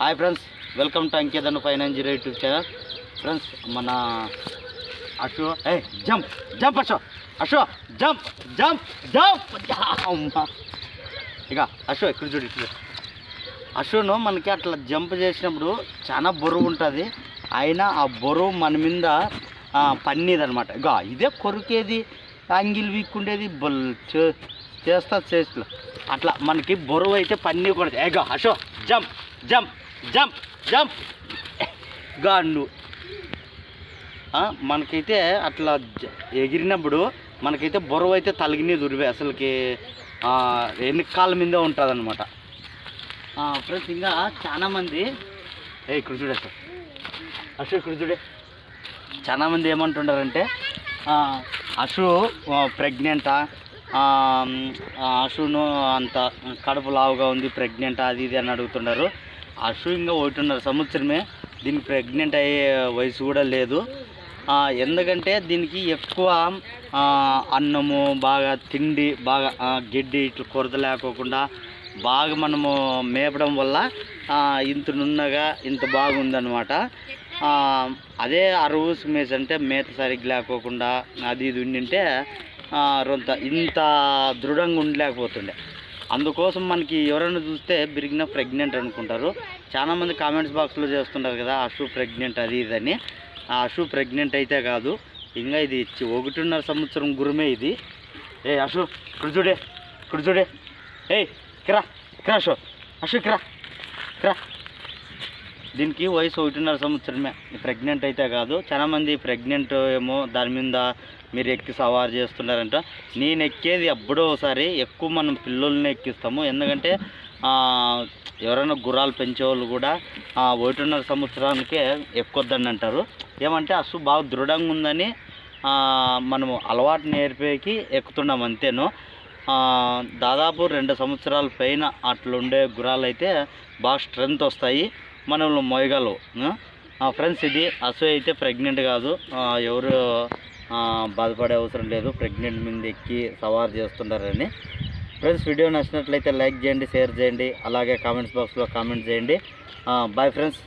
Hi friends welcome to అంకేదన్ five nine zero YouTube channel. Friends మన అశో ఏ jump jump అశో అశో జంప్ జంప్ జంప్ ఇక అశో ఇక్కడ చూడు ఇక్కడ అశోను మనకి అట్లా జంప్ చేసినప్పుడు చాలా బరువు ఉంటుంది. అయినా ఆ బరువు మన మీద పన్నీది అనమాట ఇక ఇదే కొరికేది అంగిల్ వీక్కుండేది బల్ చే- చేస్తా చేస్తా. అట్లా మనకి బరువు అయితే కూడా ఏగో అశో జంప్ జంప్. Jump jump. గాండు మనకైతే అట్లా జ- ఎగిరినప్పుడు మనకైతే బరువు అయితే తలిగినే దురివే అసలుకి. ఆ, ఎన్నికాల మీదే ఉంటుంది అనమాట ఫ్రెండ్స్ ఇంకా చాలామంది ఏ ఇక్కడ చూడే సార్ అశు ఇక్కడ చూడే. చాలామంది ఏమంటుండారంటే అశు ప్రెగ్నెంటా? అశును అంత కడుపు లావుగా ఉంది ప్రెగ్నెంట్? అది ఇది అని అడుగుతున్నారు అశు ఇంకా ఒకటిన్నర సంవత్సరమే దీనికి ప్రెగ్నెంట్ అయ్యే వయసు కూడా లేదు. ఎందుకంటే దీనికి ఎక్కువ అన్నము బాగా తిండి బాగా గడ్డి ఇట్లా కొరత లేకోకుండా బాగా మనము మేపడం వల్ల ఇంత నున్నగా ఇంత బాగుందనమాట అదే అరువు మేస్ అంటే మేత సరిగ్గా లేకోకుండా అది ఇది ఉండింటే రొంత ఇంత దృఢంగా ఉండలేకపోతుండే. అందుకోసం మనకి ఎవరైనా చూస్తే బిరిగిన ప్రెగ్నెంట్ అనుకుంటారు. చాలామంది కామెంట్స్ బాక్స్లో చేస్తుంటారు కదా అషు ప్రెగ్నెంట్ అది ఇదని ఆ షూ ప్రెగ్నెంట్ అయితే కాదు. ఇంకా ఇది ఒకటిన్నర సంవత్సరం గురుమే ఇది. ఏ అషు ఇక్కడ చూడే ఇక్కడ చూడే. ఏయ్ కిరా కిరా అషు అషు కిరా కిరా దీనికి వయసు ఒకటిన్నర సంవత్సరమే. ప్రెగ్నెంట్ అయితే కాదు. చాలామంది ప్రెగ్నెంట్ ఏమో దాని మీద మీరు ఎక్కి సవారు చేస్తున్నారంట. నేను ఎక్కేది ఎప్పుడో ఒకసారి ఎక్కువ మనం పిల్లల్ని ఎక్కిస్తాము. ఎందుకంటే ఎవరైనా గుర్రాలు పెంచేవాళ్ళు కూడా ఒకటిన్నర సంవత్సరానికే ఎక్కొద్దని అంటారు. ఏమంటే అసలు బాగా దృఢంగా ఉందని మనము అలవాటు నేర్పేకి ఎక్కుతున్నాం అంతేను. దాదాపు రెండు సంవత్సరాల పైన అట్లుండే గుర్రాలు అయితే బాగా స్ట్రెంత్ వస్తాయి. మనం మోయగలవు ఫ్రెండ్స్ ఇది. అసూ అయితే ప్రెగ్నెంట్ కాదు. ఎవరు బాధపడే అవసరం లేదు. ప్రెగ్నెంట్ మీద ఎక్కి సవారు చేస్తుంటారని ఫ్రెండ్స్ వీడియో నచ్చినట్లయితే లైక్ చేయండి షేర్ చేయండి. అలాగే కామెంట్స్ బాక్స్లో కామెంట్ చేయండి. Bye friends.